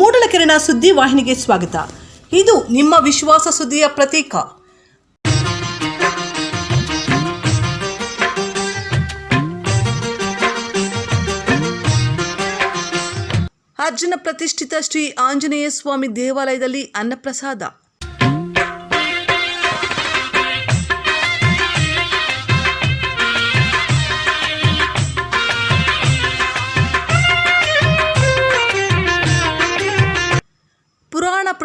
ಮೂಡಲಕೆರೆನ ಸುದ್ದಿ ವಾಹಿನಿಗೆ ಸ್ವಾಗತ. ಇದು ನಿಮ್ಮ ವಿಶ್ವಾಸ ಸುದ್ದಿಯ ಪ್ರತೀಕ. ಅರ್ಜುನ ಪ್ರತಿಷ್ಠಿತ ಶ್ರೀ ಆಂಜನೇಯ ಸ್ವಾಮಿ ದೇವಾಲಯದಲ್ಲಿ ಅನ್ನಪ್ರಸಾದ.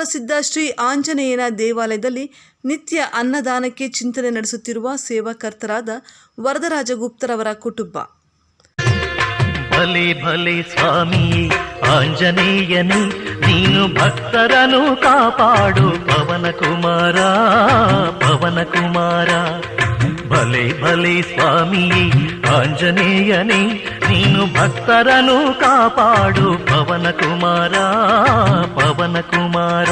ಪುರಾಣ ಪ್ರಸಿದ್ಧ ಶ್ರೀ ಆಂಜನೇಯನ ದೇವಾಲಯದಲ್ಲಿ ನಿತ್ಯ ಅನ್ನದಾನಕ್ಕೆ ಚಿಂತನೆ ನಡೆಸುತ್ತಿರುವ ಸೇವಾಕರ್ತರಾದ ವರದರಾಜಗುಪ್ತರವರ ಕುಟುಂಬ. ಭಲೆ ಭಲೆ ಸ್ವಾಮಿ, ಆಂಜನೇಯನೇ, ನೀನು ಭಕ್ತರನ್ನು ಕಾಪಾಡು ಪವನ ಕುಮಾರ ಪವನ ಕುಮಾರ ಭಲೆ ಭಲೆ ಸ್ವಾಮಿಯೇ ಆಂಜನೇಯನೇ ನೀನು ಭಕ್ತರನು ಕಾಪಾಡು ಪವನ ಕುಮಾರ ಪವನ ಕುಮಾರ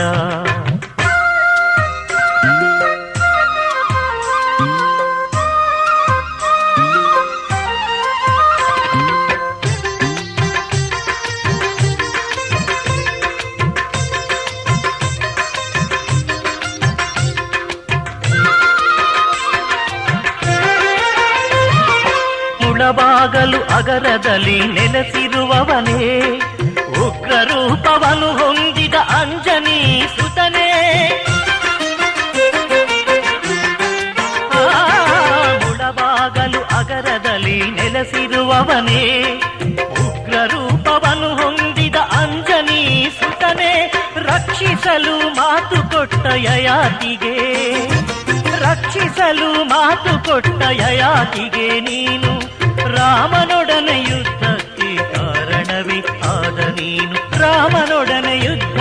ನೆಲೆಸಿರುವವನೇ ಉಗ್ರ ರೂಪವನ್ನು ಹೊಂದಿದ ಅಂಜನಿ ಸುತನೇ ರಕ್ಷಿಸಲು ಮಾತು ಕೊಟ್ಟ ಯಯಾತಿಗೆ. ರಕ್ಷಿಸಲು ಮಾತು ಕೊಟ್ಟ ಯಯಾತಿಗೆ ನೀನು, ರಾಮನೊಡನೆ ಯುದ್ಧಕ್ಕೆ ಕಾರಣವೇ ಆದ ನೀನು. ರಾಮನೊಡನೆ ಯುದ್ಧಕ್ಕೆ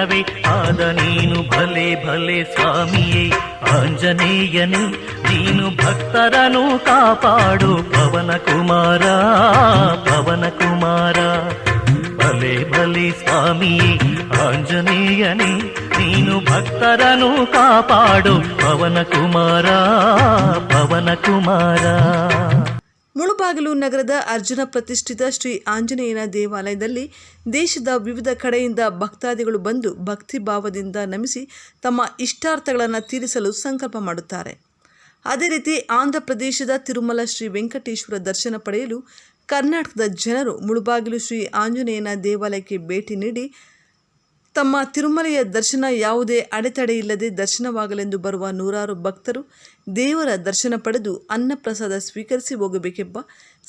ಕಾರಣವೇ ಆದ ನೀನು ಭಲೆ ಭಲೆ ಸ್ವಾಮಿಯೇ ಆಂಜನೇಯನೇ ನೀನು ಭಕ್ತರನು ಕಾಪಾಡು ಪವನ ಕುಮಾರ ಪವನ ಕುಮಾರ ಭಲೆ ಭಲೆ ಸ್ವಾಮಿಯೇ ಆಂಜನೇಯನೇ ನೀನು ಭಕ್ತರನು ಕಾಪಾಡು ಪವನ ಕುಮಾರ ಪವನ ಕುಮಾರ ಮುಳುಬಾಗಿಲು ನಗರದ ಅರ್ಜುನ ಪ್ರತಿಷ್ಠಿತ ಶ್ರೀ ಆಂಜನೇಯನ ದೇವಾಲಯದಲ್ಲಿ ದೇಶದ ವಿವಿಧ ಕಡೆಯಿಂದ ಭಕ್ತಾದಿಗಳು ಬಂದು ಭಕ್ತಿ ಭಾವದಿಂದ ನಮಿಸಿ ತಮ್ಮ ಇಷ್ಟಾರ್ಥಗಳನ್ನು ತೀರಿಸಲು ಸಂಕಲ್ಪ ಮಾಡುತ್ತಾರೆ. ಅದೇ ರೀತಿ ಆಂಧ್ರ ಪ್ರದೇಶದ ತಿರುಮಲ ಶ್ರೀ ವೆಂಕಟೇಶ್ವರ ದರ್ಶನ ಪಡೆಯಲು ಕರ್ನಾಟಕದ ಜನರು ಮುಳುಬಾಗಿಲು ಶ್ರೀ ಆಂಜನೇಯನ ದೇವಾಲಯಕ್ಕೆ ಭೇಟಿ ನೀಡಿ ತಮ್ಮ ತಿರುಮಲೆಯ ದರ್ಶನ ಯಾವುದೇ ಅಡೆತಡೆ ಇಲ್ಲದೆ ದರ್ಶನವಾಗಲೆಂದು ಬರುವ ನೂರಾರು ಭಕ್ತರು ದೇವರ ದರ್ಶನ ಪಡೆದು ಅನ್ನಪ್ರಸಾದ ಸ್ವೀಕರಿಸಿ ಹೋಗಬೇಕೆಂಬ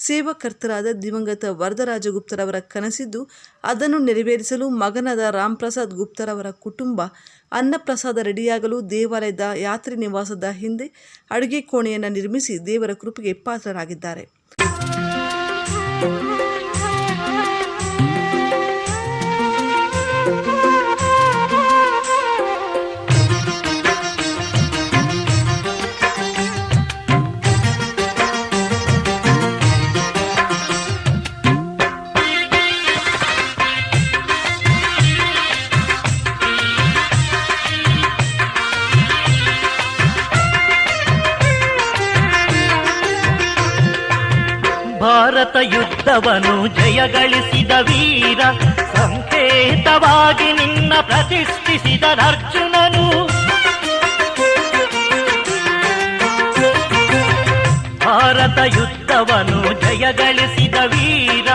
ಸೇವಾಕರ್ತರಾದ ದಿವಂಗತ ವರದರಾಜಗುಪ್ತರವರ ಕನಸಿದ್ದು, ಅದನ್ನು ನೆರವೇರಿಸಲು ಮಗನಾದ ರಾಮ್ಪ್ರಸಾದ್ ಗುಪ್ತರವರ ಕುಟುಂಬ ಅನ್ನಪ್ರಸಾದ ರೆಡಿಯಾಗಲು ದೇವಾಲಯದ ಯಾತ್ರಿ ನಿವಾಸದ ಹಿಂದೆ ಅಡುಗೆ ಕೋಣೆಯನ್ನು ನಿರ್ಮಿಸಿ ದೇವರ ಕೃಪೆಗೆ ಪಾತ್ರರಾಗಿದ್ದಾರೆ. ಯುದ್ಧವನ್ನು ಜಯಗಳಿಸಿದ ವೀರ. ಸಂಕೇತವಾಗಿ ನಿನ್ನ ಪ್ರತಿಷ್ಠಿಸಿದ ಅರ್ಜುನನು. ಭಾರತ ಯುದ್ಧವನು ಜಯಗಳಿಸಿದ ವೀರ.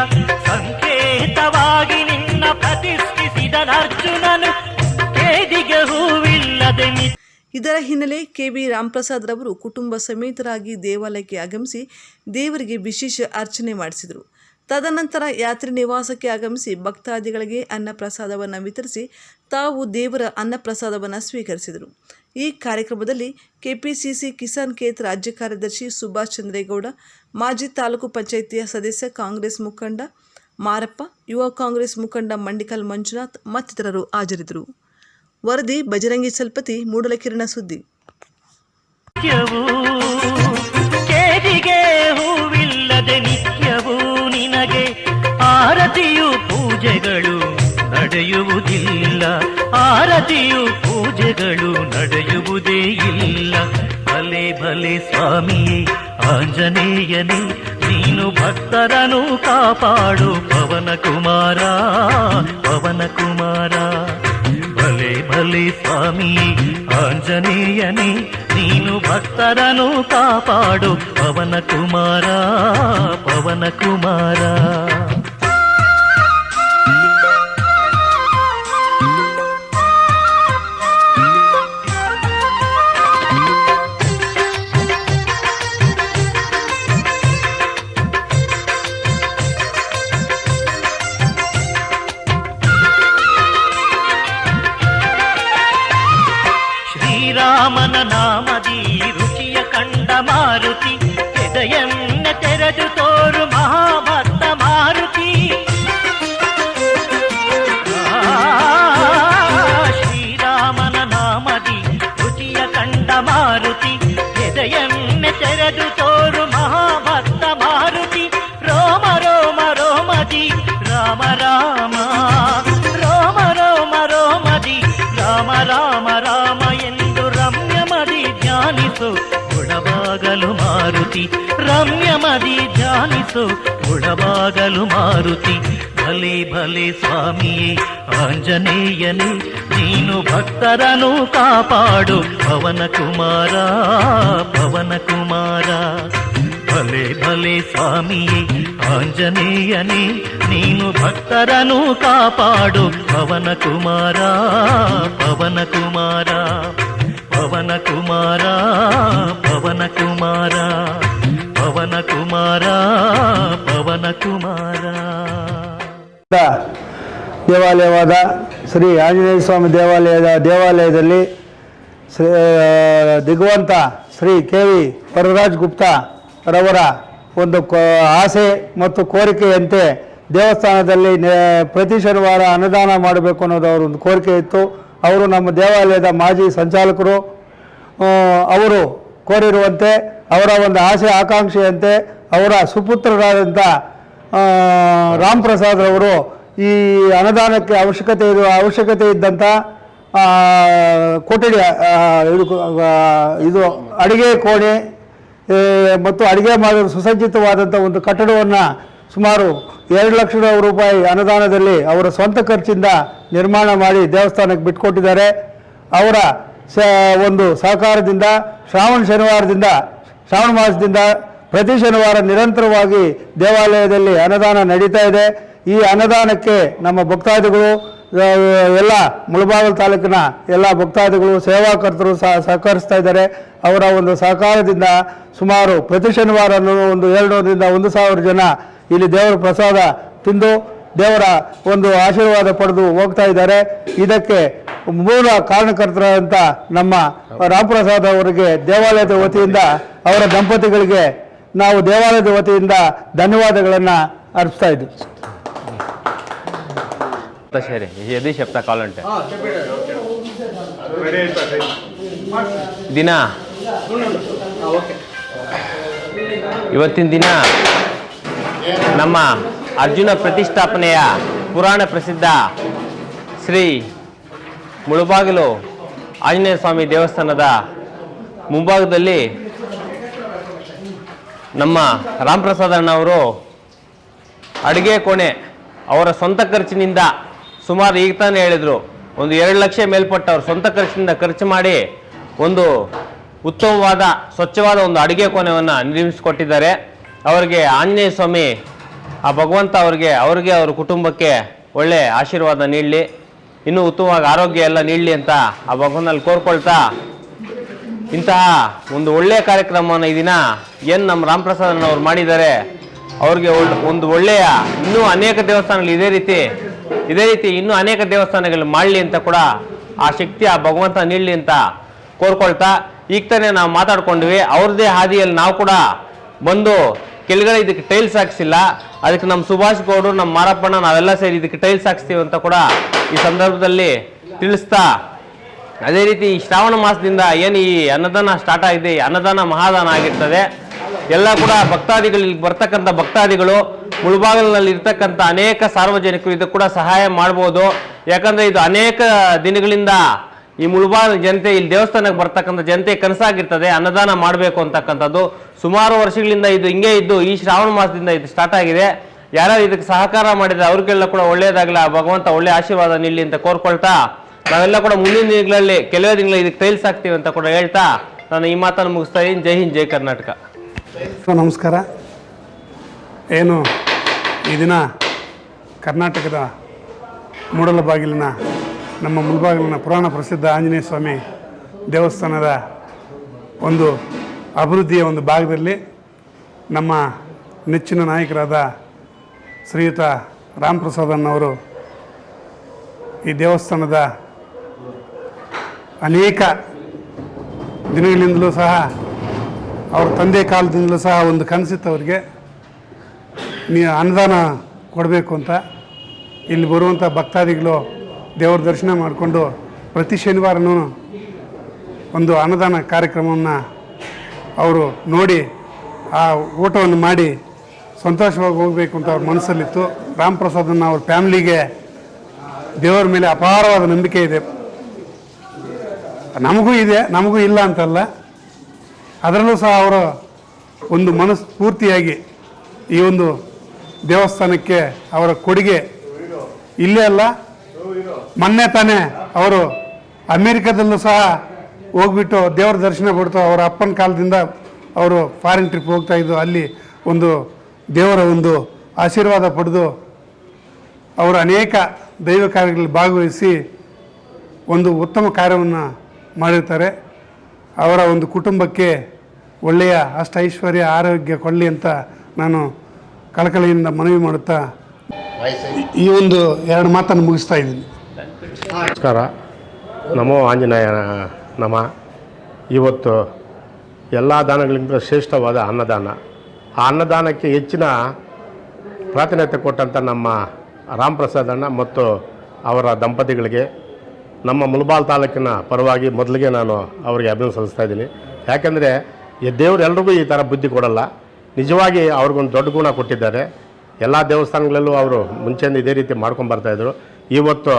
ಸಂಕೇತವಾಗಿ ನಿನ್ನ ಪ್ರತಿಷ್ಠಿಸಿದ ಅರ್ಜುನನು. ಕೇದಿಗೆ ಹೂವಿಲ್ಲದೆ ಇದರ ಹಿನ್ನೆಲೆ ಕೆ ಬಿ ರವರು ಕುಟುಂಬ ಸಮೇತರಾಗಿ ದೇವಾಲಯಕ್ಕೆ ಆಗಮಿಸಿ ದೇವರಿಗೆ ವಿಶೇಷ ಅರ್ಚನೆ ಮಾಡಿಸಿದರು. ತದನಂತರ ಯಾತ್ರಿ ನಿವಾಸಕ್ಕೆ ಆಗಮಿಸಿ ಭಕ್ತಾದಿಗಳಿಗೆ ಅನ್ನಪ್ರಸಾದವನ್ನು ವಿತರಿಸಿ ತಾವು ದೇವರ ಅನ್ನಪ್ರಸಾದವನ್ನು ಸ್ವೀಕರಿಸಿದರು. ಈ ಕಾರ್ಯಕ್ರಮದಲ್ಲಿ ಕೆಪಿಸಿಸಿ ಕಿಸಾನ್ ಕೇತ್ ರಾಜ್ಯ ಕಾರ್ಯದರ್ಶಿ ಸುಭಾಷ್ ಚಂದ್ರೇಗೌಡ, ಮಾಜಿ ತಾಲೂಕು ಪಂಚಾಯಿತಿಯ ಸದಸ್ಯ ಕಾಂಗ್ರೆಸ್ ಮುಖಂಡ ಮಾರಪ್ಪ, ಯುವ ಕಾಂಗ್ರೆಸ್ ಮುಖಂಡ ಮಂಡಿಕಲ್ ಮಂಜುನಾಥ್ ಮತ್ತಿತರರು ಹಾಜರಿದ್ದರು. ವರದಿ ಬಜರಂಗಿ ಸಲ್ಪತಿ, ಮೂಡಲಕಿರಣ ಸುದ್ದಿ. ಆರತಿಯು ಪೂಜೆಗಳು ನಡೆಯುವುದಿಲ್ಲ. ಆರತಿಯು ಪೂಜೆಗಳು ನಡೆಯುವುದೇ ಇಲ್ಲ. ಭಲೆ ಭಲೆ ಸ್ವಾಮಿಯೇ, ಆಂಜನೇಯನೇ, ನೀನು ಭಕ್ತರನು ಕಾಪಾಡು ಪವನ ಕುಮಾರ ಪವನ ಕುಮಾರ. ಭಲೆ ಭಲೆ ಸ್ವಾಮಿಯೇ, ಆಂಜನೇಯನೇ, ನೀನು ಭಕ್ತರನು ಕಾಪಾಡು ಪವನ ಕುಮಾರ ಪವನ ಕುಮಾರ. ಶ್ರೀರಾಮನ ನಾಮದಿ ಮಾರುತಿ ರಮ್ಯಮದಿ ಧ್ಯಾನಿಸು ಬುಡಬಾಗಲು ಮಾರುತಿ ಭಲೆ ಭಲೆ ಸ್ವಾಮಿಯೇ ಆಂಜನೇಯನೇ ನೀನು ಭಕ್ತರನು ಕಾಪಾಡು ಪವನ ಕುಮಾರ ಪವನ ಕುಮಾರ ಭಲೆ ಭಲೆ ಸ್ವಾಮಿಯೇ ಆಂಜನೇಯನೇ ನೀನು ಭಕ್ತರನು ಕಾಪಾಡು ಪವನ ಕುಮಾರ ಪವನ ಕುಮಾರ ಪವನ ಕುಮಾರ ಪವನ ಕುಮಾರ ಪವನ ಕುಮಾರ ಪವನ ಕುಮಾರ. ದೇವಾಲಯವಾದ ಶ್ರೀ ಆಂಜನೇಯ ಸ್ವಾಮಿ ದೇವಾಲಯದ ದೇವಾಲಯದಲ್ಲಿ ಶ್ರೀ ದಿಗ್ವಂತ ಶ್ರೀ ಕೆ ವಿ ಪರರಾಜ್ ಗುಪ್ತಾ ರವರ ಒಂದು ಆಸೆ ಮತ್ತು ಕೋರಿಕೆಯಂತೆ ದೇವಸ್ಥಾನದಲ್ಲಿ ಪ್ರತಿ ಶನಿವಾರ ಅನುದಾನ ಮಾಡಬೇಕು ಅನ್ನೋದು ಅವರೊಂದು ಕೋರಿಕೆ ಇತ್ತು. ಅವರು ನಮ್ಮ ದೇವಾಲಯದ ಮಾಜಿ ಸಂಚಾಲಕರು ಅವರು ಕೋರಿರುವಂತೆ, ಅವರ ಒಂದು ಆಸೆ ಆಕಾಂಕ್ಷೆಯಂತೆ, ಅವರ ಸುಪುತ್ರರಾದಂಥ ರಾಮ್ ಪ್ರಸಾದ್ ಈ ಅನುದಾನಕ್ಕೆ ಅವಶ್ಯಕತೆ ಇದು ಅವಶ್ಯಕತೆ ಇದ್ದಂಥ ಕೊಠಡಿ ಇದು ಅಡಿಗೆ ಕೋಣೆ ಮತ್ತು ಅಡುಗೆ ಮಾಡಲು ಸುಸಜ್ಜಿತವಾದಂಥ ಒಂದು ಕಟ್ಟಡವನ್ನು ಸುಮಾರು ಎರಡು ಲಕ್ಷ ರೂಪಾಯಿ ಅನುದಾನದಲ್ಲಿ ಅವರ ಸ್ವಂತ ಖರ್ಚಿಂದ ನಿರ್ಮಾಣ ಮಾಡಿ ದೇವಸ್ಥಾನಕ್ಕೆ ಬಿಟ್ಕೊಟ್ಟಿದ್ದಾರೆ. ಅವರ ಸ, ಒಂದು ಸಹಕಾರದಿಂದ ಶ್ರಾವಣ ಶನಿವಾರದಿಂದ, ಶ್ರಾವಣ ಮಾಸದಿಂದ ಪ್ರತಿ ಶನಿವಾರ ನಿರಂತರವಾಗಿ ದೇವಾಲಯದಲ್ಲಿ ಅನುದಾನ ನಡೀತಾ ಇದೆ. ಈ ಅನುದಾನಕ್ಕೆ ನಮ್ಮ ಭಕ್ತಾದಿಗಳು ಎಲ್ಲ ಮುಳಬಾಗಲ್ ತಾಲೂಕಿನ ಎಲ್ಲ ಭಕ್ತಾದಿಗಳು ಸೇವಾಕರ್ತರು ಸಹ ಸಹಕರಿಸ್ತಾ ಇದ್ದಾರೆ. ಅವರ ಒಂದು ಸಹಕಾರದಿಂದ ಸುಮಾರು ಪ್ರತಿ ಶನಿವಾರ ಒಂದು ಎರಡುನೂರರಿಂದ ಒಂದು ಸಾವಿರ ಜನ ಇಲ್ಲಿ ದೇವರ ಪ್ರಸಾದ ತಿಂದು ದೇವರ ಒಂದು ಆಶೀರ್ವಾದ ಪಡೆದು ಹೋಗ್ತಾ ಇದ್ದಾರೆ ಇದಕ್ಕೆ ಮೂಲ ಕಾರಣಕರ್ತರಾದಂಥ ನಮ್ಮ ರಾಮಪ್ರಸಾದ್ ಅವರಿಗೆ ದೇವಾಲಯದ ವತಿಯಿಂದ ಅವರ ದಂಪತಿಗಳಿಗೆ ನಾವು ದೇವಾಲಯದ ವತಿಯಿಂದ ధన్యవాదాలను అర్పిస్తా ఇద్దాం సరే ఏది చెప్తా కావాలంటే ದಿನ ಇವತ್ತಿನ ದಿನ ನಮ್ಮ ಅರ್ಜುನ ಪ್ರತಿಷ್ಠಾಪನೆಯ ಪುರಾಣ ಪ್ರಸಿದ್ಧ ಶ್ರೀ ಮುಳುಬಾಗಿಲು ಆಂಜನೇಯ ಸ್ವಾಮಿ ದೇವಸ್ಥಾನದ ಮುಂಭಾಗದಲ್ಲಿ ನಮ್ಮ ರಾಮಪ್ರಸಾದ್ ಅಣ್ಣವರು ಅಡುಗೆ ಕೋಣೆ ಅವರ ಸ್ವಂತ ಖರ್ಚಿನಿಂದ ಸುಮಾರು ಈಗ ತಾನೇ ಹೇಳಿದರು, ಒಂದು ಎರಡು ಲಕ್ಷ ಮೇಲ್ಪಟ್ಟ ಅವ್ರ ಸ್ವಂತ ಖರ್ಚಿನಿಂದ ಖರ್ಚು ಮಾಡಿ ಒಂದು ಉತ್ತಮವಾದ, ಸ್ವಚ್ಛವಾದ ಒಂದು ಅಡುಗೆ ಕೋಣೆಯನ್ನು ನಿರ್ಮಿಸಿಕೊಟ್ಟಿದ್ದಾರೆ. ಅವರಿಗೆ ಆಂಜನೇಯ ಸ್ವಾಮಿ, ಆ ಭಗವಂತ ಅವರಿಗೆ, ಅವ್ರಿಗೆ ಅವ್ರ ಕುಟುಂಬಕ್ಕೆ ಒಳ್ಳೆ ಆಶೀರ್ವಾದ ನೀಡಲಿ. ಇನ್ನೂ ಉತ್ತಮವಾಗಿ ಆರೋಗ್ಯ ಎಲ್ಲ ನೀಡಲಿ ಅಂತ ಆ ಭಗವಂತನಲ್ಲಿ ಕೋರ್ಕೊಳ್ತಾ ಇಂತಹ ಒಂದು ಒಳ್ಳೆಯ ಕಾರ್ಯಕ್ರಮವನ್ನು ಈ ದಿನ ಏನು ನಮ್ಮ ರಾಮಪ್ರಸಾದ್ ಅವ್ರು ಮಾಡಿದ್ದಾರೆ. ಅವ್ರಿಗೆ ಒಂದು ಒಳ್ಳೆಯ ಇನ್ನೂ ಅನೇಕ ದೇವಸ್ಥಾನಗಳು ಇದೇ ರೀತಿ ಇದೇ ರೀತಿ ಇನ್ನೂ ಅನೇಕ ದೇವಸ್ಥಾನಗಳು ಮಾಡಲಿ ಅಂತ ಕೂಡ ಆ ಶಕ್ತಿ ಆ ಭಗವಂತ ನೀಡಲಿ ಅಂತ ಕೋರ್ಕೊಳ್ತಾ. ಈಗ ತಾನೇ ನಾವು ಮಾತಾಡ್ಕೊಂಡ್ವಿ, ಅವ್ರದ್ದೇ ಹಾದಿಯಲ್ಲಿ ನಾವು ಕೂಡ ಬಂದು ಕೆಳಗಡೆ ಇದಕ್ಕೆ ಟೈಲ್ಸ್ ಹಾಕ್ಸಿಲ್ಲ. ಅದಕ್ಕೆ ನಮ್ಮ ಸುಭಾಷ್ ಗೌಡ್ರು ನಮ್ಮ ಮಾರಪ್ಪಣ್ಣ, ನಾವೆಲ್ಲ ಸೇರಿ ಇದಕ್ಕೆ ಟೈಲ್ಸ್ ಹಾಕ್ಸ್ತೀವಿ ಅಂತ ಕೂಡ ಈ ಸಂದರ್ಭದಲ್ಲಿ ತಿಳಿಸ್ತಾ ಅದೇ ರೀತಿ ಈ ಶ್ರಾವಣ ಮಾಸದಿಂದ ಏನು ಈ ಅನ್ನದಾನ ಸ್ಟಾರ್ಟ್ ಆಗಿದೆ ಅನ್ನದಾನ ಮಹಾದಾನ ಆಗಿರ್ತದೆ. ಎಲ್ಲ ಕೂಡ ಭಕ್ತಾದಿಗಳು ಇಲ್ಲಿ ಬರ್ತಕ್ಕಂಥ ಭಕ್ತಾದಿಗಳು ಮುಳುಬಾಗಿಲಿನಲ್ಲಿ ಇರ್ತಕ್ಕಂಥ ಅನೇಕ ಸಾರ್ವಜನಿಕರು ಇದು ಕೂಡ ಸಹಾಯ ಮಾಡ್ಬೋದು. ಯಾಕಂದ್ರೆ ಇದು ಅನೇಕ ದಿನಗಳಿಂದ ಈ ಮುಳಬಾಲ್ ಜನತೆ, ಇಲ್ಲಿ ದೇವಸ್ಥಾನಕ್ಕೆ ಬರ್ತಕ್ಕಂಥ ಜನತೆ ಕನಸಾಗಿರ್ತದೆ, ಅನ್ನದಾನ ಮಾಡಬೇಕು ಅಂತಕ್ಕಂಥದ್ದು. ಸುಮಾರು ವರ್ಷಗಳಿಂದ ಇದು ಹಿಂಗೆ ಇದ್ದು, ಈ ಶ್ರಾವಣ ಮಾಸದಿಂದ ಇದು ಸ್ಟಾರ್ಟ್ ಆಗಿದೆ. ಯಾರ್ಯಾರು ಇದಕ್ಕೆ ಸಹಕಾರ ಮಾಡಿದ್ರೆ ಅವ್ರಿಗೆಲ್ಲ ಕೂಡ ಒಳ್ಳೇದಾಗಲಿ, ಆ ಭಗವಂತ ಒಳ್ಳೆ ಆಶೀರ್ವಾದ ನಿಲ್ಲಿ ಅಂತ ಕೋರ್ಕೊಳ್ತಾ, ನಾವೆಲ್ಲ ಕೂಡ ಮುಂದಿನ ದಿನಗಳಲ್ಲಿ, ಕೆಲವೇ ದಿನಗಳಲ್ಲಿ ಇದಕ್ಕೆ ಟೈಲ್ಸ್ ಹಾಕ್ತೀವಿ ಅಂತ ಕೂಡ ಹೇಳ್ತಾ, ನಾನು ಈ ಮಾತನ್ನು ಮುಗಿಸ್ತಾ ಇದ್ದೀನಿ. ಜೈ ಹಿಂದ್, ಜೈ ಕರ್ನಾಟಕ. ನಮಸ್ಕಾರ. ಏನು ಈ ದಿನ ಕರ್ನಾಟಕದ ಮೂಡಲ ಬಾಗಿಲಿನ ನಮ್ಮ ಮುಲ್ಬಾಗಿಲಿನ ಪುರಾಣ ಪ್ರಸಿದ್ಧ ಆಂಜನೇಯ ಸ್ವಾಮಿ ದೇವಸ್ಥಾನದ ಒಂದು ಅಭಿವೃದ್ಧಿಯ ಒಂದು ಭಾಗದಲ್ಲಿ ನಮ್ಮ ನೆಚ್ಚಿನ ನಾಯಕರಾದ ಶ್ರೀಯುತ ರಾಮ್ ಪ್ರಸಾದನ್ನವರು ಈ ದೇವಸ್ಥಾನದ ಅನೇಕ ದಿನಗಳಿಂದಲೂ ಸಹ ಅವ್ರ ತಂದೆ ಕಾಲದಿಂದಲೂ ಸಹ ಒಂದು ಕನಸಿತ್ತು ಅವರಿಗೆ. ನೀ ಅನುದಾನ ಕೊಡಬೇಕು ಅಂತ. ಇಲ್ಲಿ ಬರುವಂಥ ಭಕ್ತಾದಿಗಳು ದೇವ್ರ ದರ್ಶನ ಮಾಡಿಕೊಂಡು ಪ್ರತಿ ಶನಿವಾರನೂ ಒಂದು ಅನ್ನದಾನ ಕಾರ್ಯಕ್ರಮವನ್ನು ಅವರು ನೋಡಿ ಆ ಊಟವನ್ನು ಮಾಡಿ ಸಂತೋಷವಾಗಿ ಹೋಗಬೇಕು ಅಂತ ಅವ್ರ ಮನಸ್ಸಲ್ಲಿತ್ತು. ರಾಮ್ ಪ್ರಸಾದನ್ನ ಅವ್ರ ಫ್ಯಾಮ್ಲಿಗೆ ದೇವರ ಮೇಲೆ ಅಪಾರವಾದ ನಂಬಿಕೆ ಇದೆ. ನಮಗೂ ಇದೆ, ನಮಗೂ ಇಲ್ಲ ಅಂತಲ್ಲ. ಅದರಲ್ಲೂ ಸಹ ಅವರು ಒಂದು ಮನಸ್ಸು ಪೂರ್ತಿಯಾಗಿ ಈ ಒಂದು ದೇವಸ್ಥಾನಕ್ಕೆ ಅವರ ಕೊಡುಗೆ ಇಲ್ಲೇ ಅಲ್ಲ ಮೊನ್ನೆ ತಾನೇ ಅವರು ಅಮೇರಿಕಾದಲ್ಲೂ ಸಹ ಹೋಗ್ಬಿಟ್ಟು ದೇವರ ದರ್ಶನ ಕೊಡ್ತು ಅವರ ಅಪ್ಪನ ಕಾಲದಿಂದ ಅವರು ಫಾರಿನ್ ಟ್ರಿಪ್ ಹೋಗ್ತಾ ಇದ್ದು, ಅಲ್ಲಿ ಒಂದು ದೇವರ ಒಂದು ಆಶೀರ್ವಾದ ಪಡೆದು ಅವರು ಅನೇಕ ದೈವ ಕಾರ್ಯಗಳಲ್ಲಿ ಭಾಗವಹಿಸಿ ಒಂದು ಉತ್ತಮ ಕಾರ್ಯವನ್ನು ಮಾಡಿರ್ತಾರೆ. ಅವರ ಒಂದು ಕುಟುಂಬಕ್ಕೆ ಒಳ್ಳೆಯ ಅಷ್ಟ ಐಶ್ವರ್ಯ, ಆರೋಗ್ಯ ಕೊಡಲಿ ಅಂತ ನಾನು ಕಳಕಳಿಯಿಂದ ಮನವಿ ಮಾಡುತ್ತಾ ಈ ಒಂದು ಎರಡು ಮಾತನ್ನು ಮುಗಿಸ್ತಾ ಇದ್ದೀನಿ. ನಮಸ್ಕಾರ. ನಮೋ ಆಂಜನೇಯ ನಮ. ಇವತ್ತು ಎಲ್ಲ ದಾನಗಳಿಂದ ಶ್ರೇಷ್ಠವಾದ ಅನ್ನದಾನ. ಆ ಅನ್ನದಾನಕ್ಕೆ ಹೆಚ್ಚಿನ ಪ್ರಾಧಾನ್ಯತೆ ಕೊಟ್ಟಂಥ ನಮ್ಮ ರಾಮ್ ಪ್ರಸಾದ್ ಅಣ್ಣ ಮತ್ತು ಅವರ ದಂಪತಿಗಳಿಗೆ ನಮ್ಮ ಮುಲ್ಬಾಲ್ ತಾಲೂಕಿನ ಪರವಾಗಿ ಮೊದಲಿಗೆ ನಾನು ಅವರಿಗೆ ಅಭಿನಂದನೆ ಸಲ್ಲಿಸ್ತಾ ಇದ್ದೀನಿ. ಯಾಕೆಂದರೆ ಈ ದೇವರು ಎಲ್ರಿಗೂ ಈ ಥರ ಬುದ್ಧಿ ಕೊಡಲ್ಲ. ನಿಜವಾಗಿ ಅವ್ರಿಗೊಂದು ದೊಡ್ಡ ಗುಣ ಕೊಟ್ಟಿದ್ದಾರೆ. ಎಲ್ಲ ದೇವಸ್ಥಾನಗಳಲ್ಲೂ ಅವರು ಮುಂಚೆಯಿಂದ ಇದೇ ರೀತಿ ಮಾಡ್ಕೊಂಡು ಬರ್ತಾಯಿದ್ರು ಇವತ್ತು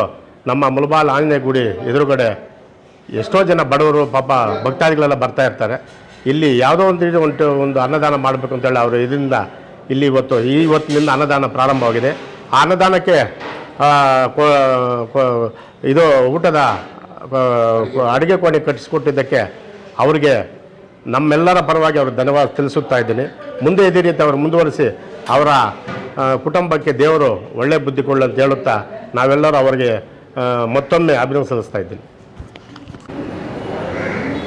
ನಮ್ಮ ಮುಲ್ಬಾಲ್ ಆಂಜನೇಯ ಗುಡಿ ಎದುರುಗಡೆ ಎಷ್ಟೋ ಜನ ಬಡವರು ಪಾಪ ಭಕ್ತಾದಿಗಳೆಲ್ಲ ಬರ್ತಾ ಇರ್ತಾರೆ. ಇಲ್ಲಿ ಯಾವುದೋ ಒಂದು ರೀತಿ ಒಂದು ಒಂದು ಅನ್ನದಾನ ಮಾಡಬೇಕು ಅಂತೇಳಿ ಅವರು ಇದರಿಂದ ಇಲ್ಲಿ ಇವತ್ತು ಈ ಇವತ್ತಿನಿಂದ ಅನ್ನದಾನ ಪ್ರಾರಂಭವಾಗಿದೆ. ಆ ಅನ್ನದಾನಕ್ಕೆ ಇದು ಊಟದ ಅಡುಗೆ ಕೋಣೆ ಕಟ್ಟಿಸ್ಕೊಟ್ಟಿದ್ದಕ್ಕೆ ಅವರಿಗೆ ನಮ್ಮೆಲ್ಲರ ಪರವಾಗಿ ಅವರು ಧನ್ಯವಾದ ತಿಳಿಸುತ್ತಾ ಇದ್ದೀನಿ. ಮುಂದೆ ಇದೇ ರೀತಿ ಅವರು ಮುಂದುವರಿಸಿ ಅವರ ಕುಟುಂಬಕ್ಕೆ ದೇವರು ಒಳ್ಳೆ ಬುದ್ಧಿ ಅಂತ ಹೇಳುತ್ತಾ ನಾವೆಲ್ಲರೂ ಅವರಿಗೆ ಮತ್ತೊಮ್ಮೆ ಅಭಿನಂದನೆ ಸಲ್ಲಿಸ್ತಾ ಇದ್ದೀನಿ.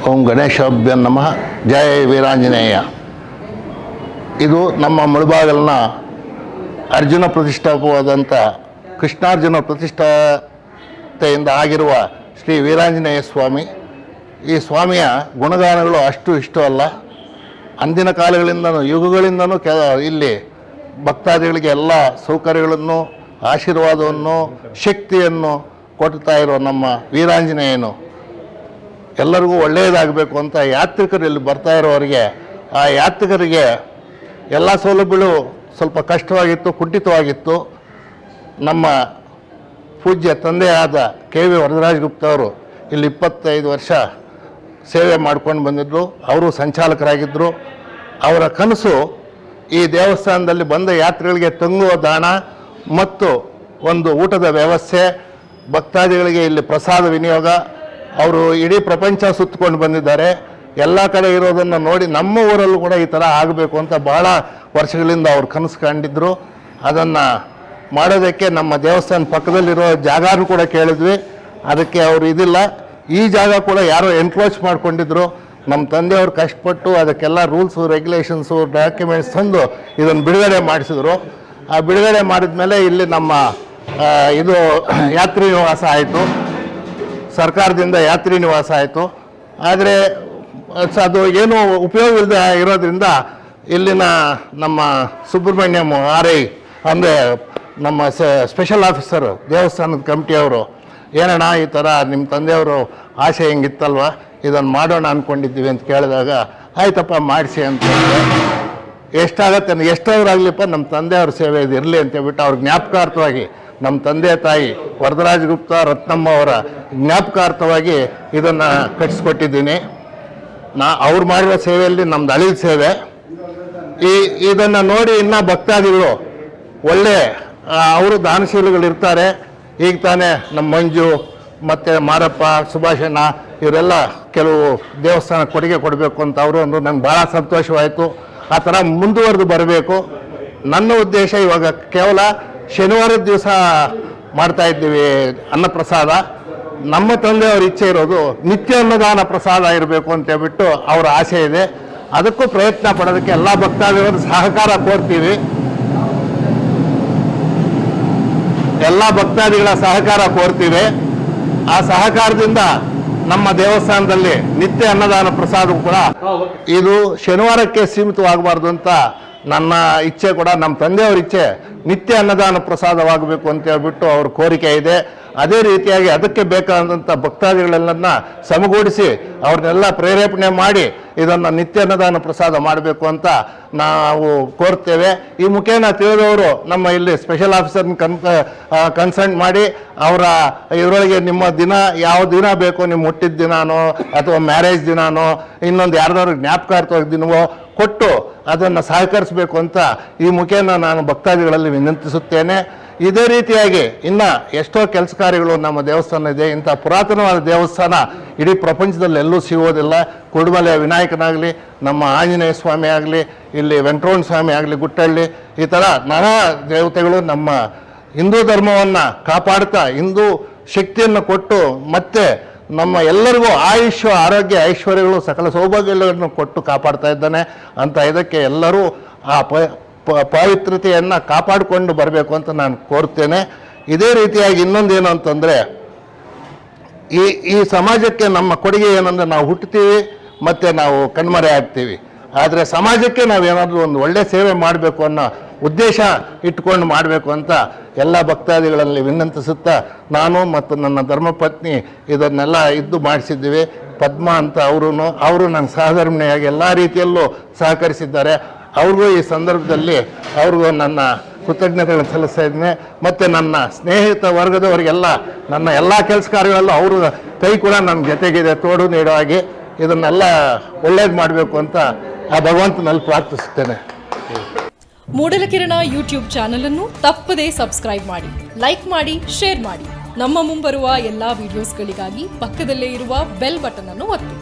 ಓಂ ಗಣೇಶಭ್ಯ ನಮಃ. ಜಯ ವೀರಾಂಜನೇಯ. ಇದು ನಮ್ಮ ಮುಳುಬಾಗಲಿನ ಅರ್ಜುನ ಪ್ರತಿಷ್ಠಾಪವಾದಂಥ ಕೃಷ್ಣಾರ್ಜುನ ಪ್ರತಿಷ್ಠಾತೆಯಿಂದ ಆಗಿರುವ ಶ್ರೀ ವೀರಾಂಜನೇಯ ಸ್ವಾಮಿ. ಈ ಸ್ವಾಮಿಯ ಗುಣಗಾನಗಳು ಅಷ್ಟು ಇಷ್ಟ ಅಲ್ಲ ಅಂದಿನ ಕಾಲಗಳಿಂದನೂ, ಯುಗಗಳಿಂದನೂ ಕೆ, ಇಲ್ಲಿ ಭಕ್ತಾದಿಗಳಿಗೆ ಎಲ್ಲ ಸೌಕರ್ಯಗಳನ್ನು, ಆಶೀರ್ವಾದವನ್ನು, ಶಕ್ತಿಯನ್ನು ಕೊಡ್ತಾ ಇರೋ ನಮ್ಮ ವೀರಾಂಜನೇಯನು. ಎಲ್ಲರಿಗೂ ಒಳ್ಳೆಯದಾಗಬೇಕು ಅಂತ ಯಾತ್ರಿಕರು ಇಲ್ಲಿ ಬರ್ತಾ ಇರೋರಿಗೆ, ಆ ಯಾತ್ರಿಕರಿಗೆ ಎಲ್ಲ ಸೌಲಭ್ಯಗಳು ಸ್ವಲ್ಪ ಕಷ್ಟವಾಗಿತ್ತು, ಕುಂಠಿತವಾಗಿತ್ತು. ನಮ್ಮ ಪೂಜ್ಯ ತಂದೆಯಾದ ಕೆ ವಿ ವರದರಾಜ್ ಗುಪ್ತ ಅವರು ಇಲ್ಲಿ ಇಪ್ಪತ್ತೈದು ವರ್ಷ ಸೇವೆ ಮಾಡ್ಕೊಂಡು ಬಂದಿದ್ದರು ಅವರು ಸಂಚಾಲಕರಾಗಿದ್ದರು ಅವರ ಕನಸು ಈ ದೇವಸ್ಥಾನದಲ್ಲಿ ಬಂದ ಯಾತ್ರಿಗಳಿಗೆ ತಂಗುವ ದಾಣ ಮತ್ತು ಒಂದು ಊಟದ ವ್ಯವಸ್ಥೆ, ಭಕ್ತಾದಿಗಳಿಗೆ ಇಲ್ಲಿ ಪ್ರಸಾದ ವಿನಿಯೋಗ, ಅವರು ಇಡೀ ಪ್ರಪಂಚ ಸುತ್ತಕೊಂಡು ಬಂದಿದ್ದಾರೆ. ಎಲ್ಲ ಕಡೆ ಇರೋದನ್ನು ನೋಡಿ ನಮ್ಮ ಊರಲ್ಲೂ ಕೂಡ ಈ ಥರ ಆಗಬೇಕು ಅಂತ ಭಾಳ ವರ್ಷಗಳಿಂದ ಅವ್ರು ಕನಸು ಕಂಡಿದ್ದರು ಅದನ್ನು ಮಾಡೋದಕ್ಕೆ ನಮ್ಮ ದೇವಸ್ಥಾನ ಪಕ್ಕದಲ್ಲಿರೋ ಜಾಗನೂ ಕೂಡ ಕೇಳಿದ್ವಿ. ಅದಕ್ಕೆ ಅವರು ಇದಿಲ್ಲ. ಈ ಜಾಗ ಕೂಡ ಯಾರೋ ಎನ್ಕ್ರೋಚ್ ಮಾಡ್ಕೊಂಡಿದ್ರು. ನಮ್ಮ ತಂದೆಯವರು ಕಷ್ಟಪಟ್ಟು ಅದಕ್ಕೆಲ್ಲ ರೂಲ್ಸು ರೆಗ್ಯುಲೇಷನ್ಸು ಡಾಕ್ಯುಮೆಂಟ್ಸ್ ತಂದು ಇದನ್ನು ಬಿಡುಗಡೆ ಮಾಡಿಸಿದ್ರು. ಆ ಬಿಡುಗಡೆ ಮಾಡಿದ ಮೇಲೆ ಇಲ್ಲಿ ನಮ್ಮ ಇದು ಯಾತ್ರಿ ನಿವಾಸ ಆಯಿತು. ಸರ್ಕಾರದಿಂದ ಯಾತ್ರಿ ನಿವಾಸ ಆಯಿತು. ಆದರೆ ಅದು ಏನು ಉಪಯೋಗ ಇಲ್ಲದೆ ಇರೋದ್ರಿಂದ ಇಲ್ಲಿನ ನಮ್ಮ ಸುಬ್ರಹ್ಮಣ್ಯಂ ಆರ್ ಐ ಅಂದರೆ ನಮ್ಮ ಸ್ಪೆಷಲ್ ಆಫೀಸರು ದೇವಸ್ಥಾನದ ಕಮಿಟಿಯವರು, ಏನಣ್ಣ ಈ ಥರ ನಿಮ್ಮ ತಂದೆಯವರು ಆಸೆ ಹೆಂಗಿತ್ತಲ್ವ? ಇದನ್ನು ಮಾಡೋಣ ಅಂದ್ಕೊಂಡಿದ್ದೀವಿ ಅಂತ ಕೇಳಿದಾಗ, ಆಯ್ತಪ್ಪ, ಮಾಡಿಸಿ ಅಂತ. ಎಷ್ಟಾಗತ್ತೆ ಎಷ್ಟಾದ್ರಾಗಲಿಪ್ಪ ನಮ್ಮ ತಂದೆಯವ್ರ ಸೇವೆ ಇದು ಇರಲಿ ಅಂತ ಹೇಳ್ಬಿಟ್ಟು ಅವ್ರ ಜ್ಞಾಪಕಾರ್ಥವಾಗಿ ನಮ್ಮ ತಂದೆ ತಾಯಿ ವರದರಾಜ ಗುಪ್ತ, ರತ್ನಮ್ಮ ಅವರ ಜ್ಞಾಪಕಾರ್ಥವಾಗಿ ಇದನ್ನು ಕಟ್ಟಿಸ್ಕೊಟ್ಟಿದ್ದೀನಿ ನಾ, ಅವ್ರು ಮಾಡಿರೋ ಸೇವೆಯಲ್ಲಿ ನಮ್ದು ಅಳಿದ ಸೇವೆ. ಈ, ಇದನ್ನು ನೋಡಿ ಇನ್ನೂ ಭಕ್ತಾದಿಗಳು ಒಳ್ಳೆ ಅವರು ದಾನಶೀಲಗಳಿರ್ತಾರೆ ಈಗ ತಾನೇ ನಮ್ಮ ಮಂಜು, ಮತ್ತು ಮಾರಪ್ಪ, ಸುಭಾಷಣ್ಣ ಇವರೆಲ್ಲ ಕೆಲವು ದೇವಸ್ಥಾನ ಕೊಡುಗೆ ಕೊಡಬೇಕು ಅಂತ ಅವರು ಅಂದರು. ನಂಗೆ ಭಾಳ ಸಂತೋಷವಾಯಿತು. ಆ ಥರ ಮುಂದುವರೆದು ಬರಬೇಕು. ನನ್ನ ಉದ್ದೇಶ ಇವಾಗ ಕೇವಲ ಶನಿವಾರದ ದಿವಸ ಮಾಡ್ತಾ ಇದ್ದೀವಿ ಅನ್ನಪ್ರಸಾದ. ನಮ್ಮ ತಂದೆಯವ್ರ ಇಚ್ಛೆ ಇರೋದು ನಿತ್ಯ ಅನ್ನದಾನ ಪ್ರಸಾದ ಇರಬೇಕು ಅಂತ ಹೇಳ್ಬಿಟ್ಟು ಅವರ ಆಸೆ ಇದೆ. ಅದಕ್ಕೂ ಪ್ರಯತ್ನ ಪಡೋದಕ್ಕೆ ಎಲ್ಲ ಭಕ್ತಾದಿಗಳ ಸಹಕಾರ ಕೋರ್ತೀವಿ ಎಲ್ಲ ಭಕ್ತಾದಿಗಳ ಸಹಕಾರ ಕೋರ್ತೀವಿ ಆ ಸಹಕಾರದಿಂದ ನಮ್ಮ ದೇವಸ್ಥಾನದಲ್ಲಿ ನಿತ್ಯ ಅನ್ನದಾನ ಪ್ರಸಾದ ಕೂಡ ಇದು ಶನಿವಾರಕ್ಕೆ ಸೀಮಿತವಾಗಬಾರ್ದು ಅಂತ ನನ್ನ ಇಚ್ಛೆ ಕೂಡ, ನಮ್ಮ ತಂದೆಯವ್ರ ಇಚ್ಛೆ ನಿತ್ಯ ಅನ್ನದಾನ ಪ್ರಸಾದವಾಗಬೇಕು ಅಂತ ಹೇಳ್ಬಿಟ್ಟು ಅವ್ರ ಕೋರಿಕೆ ಇದೆ. ಅದೇ ರೀತಿಯಾಗಿ ಅದಕ್ಕೆ ಬೇಕಾದಂಥ ಭಕ್ತಾದಿಗಳೆಲ್ಲನ್ನ ಸಮಗೂಡಿಸಿ ಅವ್ರನ್ನೆಲ್ಲ ಪ್ರೇರೇಪಣೆ ಮಾಡಿ ಇದನ್ನು ನಿತ್ಯ ಅನ್ನದಾನ ಪ್ರಸಾದ ಮಾಡಬೇಕು ಅಂತ ನಾವು ಕೋರ್ತೇವೆ. ಈ ಮುಖೇನ ತಿಳಿದವರು ನಮ್ಮ ಇಲ್ಲಿ ಸ್ಪೆಷಲ್ ಆಫೀಸರ್ನ ಕನ್ ಕನ್ಸಲ್ಟ್ ಮಾಡಿ ಅವರ ಇದರೊಳಗೆ ನಿಮ್ಮ ದಿನ, ಯಾವ ದಿನ ಬೇಕೋ ನಿಮ್ಮ ಹುಟ್ಟಿದ ದಿನಾನೋ ಅಥವಾ ಮ್ಯಾರೇಜ್ ದಿನಾನೋ ಇನ್ನೊಂದು ಯಾರ್ದಾದ್ರು ಜ್ಞಾಪಕಾರ್ಥವಾಗಿ ದಿನವೋ ಕೊಟ್ಟು ಅದನ್ನು ಸಹಕರಿಸಬೇಕು ಅಂತ ಈ ಮುಖೇನ ನಾನು ಭಕ್ತಾದಿಗಳಲ್ಲಿ ವಿನಂತಿಸುತ್ತೇನೆ. ಇದೇ ರೀತಿಯಾಗಿ ಇನ್ನು ಎಷ್ಟೋ ಕೆಲಸ ಕಾರ್ಯಗಳು ನಮ್ಮ ದೇವಸ್ಥಾನ ಇದೆ. ಇಂಥ ಪುರಾತನವಾದ ದೇವಸ್ಥಾನ ಇಡೀ ಪ್ರಪಂಚದಲ್ಲಿ ಎಲ್ಲೂ ಸಿಗೋದಿಲ್ಲ. ಕುಡುಮಲೆಯ ವಿನಾಯಕನಾಗಲಿ, ನಮ್ಮ ಆಂಜನೇಯ ಸ್ವಾಮಿ ಆಗಲಿ, ಇಲ್ಲಿ ವೆಂಕಟರಮಣ ಸ್ವಾಮಿ ಆಗಲಿ, ಗುಟ್ಟಳ್ಳಿ, ಈ ಥರ ನಾನಾ ದೇವತೆಗಳು ನಮ್ಮ ಹಿಂದೂ ಧರ್ಮವನ್ನು ಕಾಪಾಡ್ತಾ, ಹಿಂದೂ ಶಕ್ತಿಯನ್ನು ಕೊಟ್ಟು ಮತ್ತೆ ನಮ್ಮ ಎಲ್ಲರಿಗೂ ಆಯುಷ್ಯ, ಆರೋಗ್ಯ, ಐಶ್ವರ್ಯಗಳು, ಸಕಲ ಸೌಭಾಗ್ಯಗಳನ್ನು ಕೊಟ್ಟು ಕಾಪಾಡ್ತಾ ಇದ್ದಾನೆ ಅಂತ ಇದಕ್ಕೆ ಎಲ್ಲರೂ ಆ ಪ ಪ- ಪಾವಿತ್ರತೆಯನ್ನು ಕಾಪಾಡಿಕೊಂಡು ಬರಬೇಕು ಅಂತ ನಾನು ಕೋರ್ತೇನೆ. ಇದೇ ರೀತಿಯಾಗಿ ಇನ್ನೊಂದೇನು ಅಂತಂದರೆ, ಈ ಈ ಸಮಾಜಕ್ಕೆ ನಮ್ಮ ಕೊಡುಗೆ ಏನಂದರೆ ನಾವು ಹುಟ್ಟುತ್ತೀವಿ, ಮತ್ತು ನಾವು ಕಣ್ಮರೆ ಆಗ್ತೀವಿ. ಆದರೆ ಸಮಾಜಕ್ಕೆ ನಾವೇನಾದರೂ ಒಂದು ಒಳ್ಳೆ ಸೇವೆ ಮಾಡಬೇಕು ಅನ್ನೋ ಉದ್ದೇಶ ಇಟ್ಕೊಂಡು ಮಾಡಬೇಕು ಅಂತ ಎಲ್ಲ ಭಕ್ತಾದಿಗಳಲ್ಲಿ ವಿನಂತಿಸುತ್ತಾ, ನಾನು ಮತ್ತು ನನ್ನ ಧರ್ಮಪತ್ನಿ ಇದನ್ನೆಲ್ಲ ಇದ್ದು ಮಾಡಿಸಿದ್ದೀವಿ. ಪದ್ಮ ಅಂತ ಅವರು ಅವರು ನನ್ನ ಸಹಧರ್ಮಿಣಿಯಾಗಿ ಎಲ್ಲ ರೀತಿಯಲ್ಲೂ ಸಹಕರಿಸಿದ್ದಾರೆ. ಅವ್ರಿಗೂ ಈ ಸಂದರ್ಭದಲ್ಲಿ ಅವ್ರಿಗೂ ನನ್ನ ಕೃತಜ್ಞತೆಗಳನ್ನು ಸಲ್ಲಿಸ್ತಾ ಇದ್ದೀನಿ. ಮತ್ತು ನನ್ನ ಸ್ನೇಹಿತ ವರ್ಗದವರಿಗೆಲ್ಲ, ನನ್ನ ಎಲ್ಲ ಕೆಲಸ ಕಾರ್ಯಗಳಲ್ಲೂ ಅವರು ಕೈ ಕೂಡ ನನ್ನ ಜೊತೆಗಿದೆ, ತೋಡು ನೀಡುವಾಗಿ ಇದನ್ನೆಲ್ಲ ಒಳ್ಳೇದು ಮಾಡಬೇಕು ಅಂತ ಆ ಭಗವಂತನಲ್ಲಿ ಪ್ರಾರ್ಥಿಸುತ್ತೇನೆ. ಮೂಡಲಕಿರಣ ಯೂಟ್ಯೂಬ್ ಚಾನಲ್ ಅನ್ನು ತಪ್ಪದೇ ಸಬ್ಸ್ಕ್ರೈಬ್ ಮಾಡಿ, ಲೈಕ್ ಮಾಡಿ, ಶೇರ್ ಮಾಡಿ. ನಮ್ಮ ಮುಂಬರುವ ಎಲ್ಲಾ ವಿಡಿಯೋಸ್ಗಳಿಗಾಗಿ ಪಕ್ಕದಲ್ಲೇ ಇರುವ ಬೆಲ್ ಬಟನ್ ಅನ್ನು ಒತ್ತಿ.